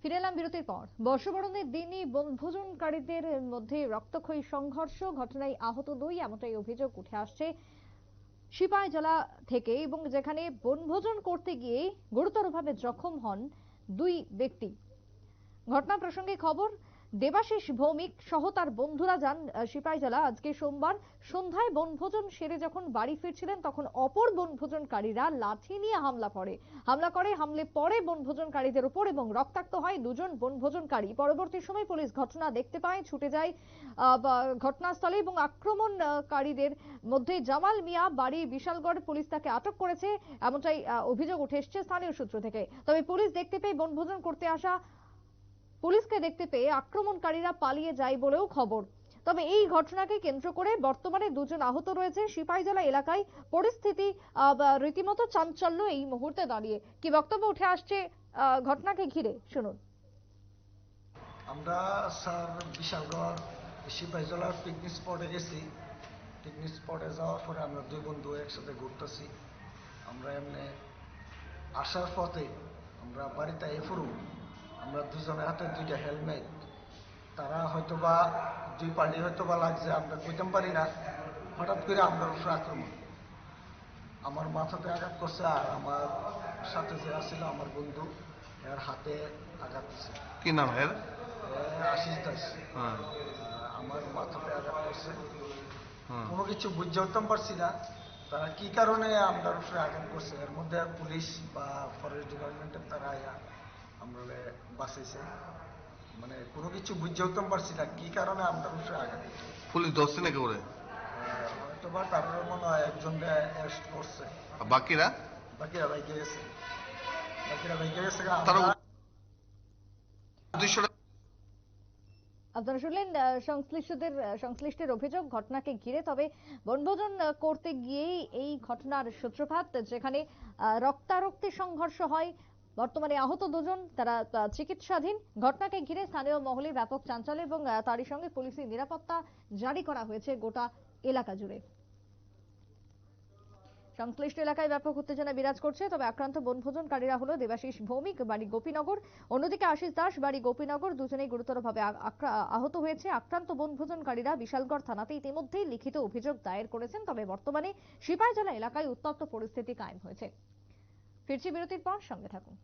ফিরে এলাম বিরতির পর। বর্ষবরণের দিনই বনভোজনকারীদের মধ্যে রক্তক্ষয়ী সংঘর্ষ, ঘটনায় আহত দুই, এমনটাই অভিযোগ উঠে আসছে সিপাহীজলা থেকে এবং যেখানে বনভোজন করতে গিয়ে গুরুতরভাবে জখম হন দুই ব্যক্তি। ঘটনা প্রসঙ্গে খবর দেবাশিস ভৌমিক সহ তার বন্ধুরা যান আহ, সিপাহীজলা আজকে সোমবার সন্ধ্যায় বনভোজন সেরে যখন বাড়ি ফিরছিলেন তখন অপর বনভোজনকারীরা লাঠি নিয়ে হামলা করে। হামলা করে হামলে পরে বনভোজনকারীদের উপর এবং রক্তাক্ত হয় দুজন বনভোজনকারী। পরবর্তী সময় পুলিশ ঘটনা দেখতে পায় ছুটে যায় ঘটনাস্থলে এবং আক্রমণকারীদের মধ্যে জামাল মিয়া বাড়ি বিশালগড় পুলিশ তাকে আটক করেছে। এমনটাই অভিযোগ উঠে এসছে স্থানীয় সূত্র থেকে। তবে পুলিশ দেখতে পেয়ে বনভোজন করতে আসা পুলিশকে দেখতে পেয়ে আক্রমণকারীরা পালিয়ে যায় বলেও খবর। তবে এই ঘটনাকে কেন্দ্র করে বর্তমানে দুজন আহত রয়েছে। সিপাহীজলা এলাকায় পরিস্থিতি রীতিমতো চাঞ্চল্য এই মুহূর্তে দাঁড়িয়ে। কি বক্তব্য উঠে আসছে ঘটনাকে ঘিরে? শুনুন। আমরা স্যার বিশালগড় সিপাহীজলার পিকনিক স্পটে গেছি। পিকনিক স্পটে যাওয়ার পরে আমরা দুই বন্ধু একসাথে ঘুরতেছি। আমরা এমনি আসার পথে আমরা বাড়িতে এফুরু আমরা দুজনের হাতে দুইটা হেলমেট। তারা হয়তো বা দুই পার্টি হয়তো বা লাগছে আমরা কইতাম পারি না। হঠাৎ করে আমরা উপরে আক্রমণ। আমার মাথাতে আঘাত করছে আর আমার সাথে যে আছিল আমার বন্ধু এর হাতে আঘাত দিছে কি নাম এর? আশিস দাস। হ্যাঁ। আমার মাথাতে আঘাত করছে। হ্যাঁ। কোনো কিছু বুঝতে উঠতাম পারছি না। তারা কি কারণে আমরা উপরে আঘাত করছে? এর মধ্যে পুলিশ বা ফরেস্ট ডিপার্টমেন্টের তারা বাঁচাইছে মানে কোনো কিছু বুঝতে উঠতাম পারছি না কি কারণে আমরা উপরে আঘাত পুলিশ ধরছে নাকি ওরে? হয়তো তারপরে মনে হয় একজন অ্যারেস্ট করছে। বাকিরা? বাকিরা বাইকে গেছে। বাকিরা বাইকে গেছে তারা উদ্দেশ্যটা আপনারা শুনলেন সংশ্লিষ্টদের সংশ্লিষ্টের অভিযোগ ঘটনাকে ঘিরে তবে বনভোজন করতে গিয়েই এই ঘটনার সূত্রপাত যেখানে আহ, রক্তারক্তি সংঘর্ষ হয় বর্তমানে আহত দুজন, তারা চিকিৎসাধীন। ঘটনাকে ঘিরে স্থানীয় মহলে ব্যাপক চাঞ্চল্য এবং তারই সঙ্গে পুলিশি নিরাপত্তা জারি করা হয়েছে গোটা এলাকা জুড়ে। সংশ্লিষ্ট এলাকায় ব্যাপক উত্তেজনা বিরাজ করছে, তবে আক্রান্ত বনভোজনকারীরা হলো দেবাশিস ভৌমিক, বাড়ি গোপীনগর। অন্যদিকে আশিস দাস, বাড়ি গোপীনগর, দুজনেই গুরুতরভাবে আহত হয়েছে। আক্রান্ত বনভোজনকারীরা বিশালগড় থানাতে ইতিমধ্যেই লিখিত অভিযোগ দায়ের করেছেন, তবে বর্তমানে সিপাহীজলা এলাকায় উত্তপ্ত পরিস্থিতি কায়েম হয়েছে। ফিরছি বিরতির পর সঙ্গে থাকুন।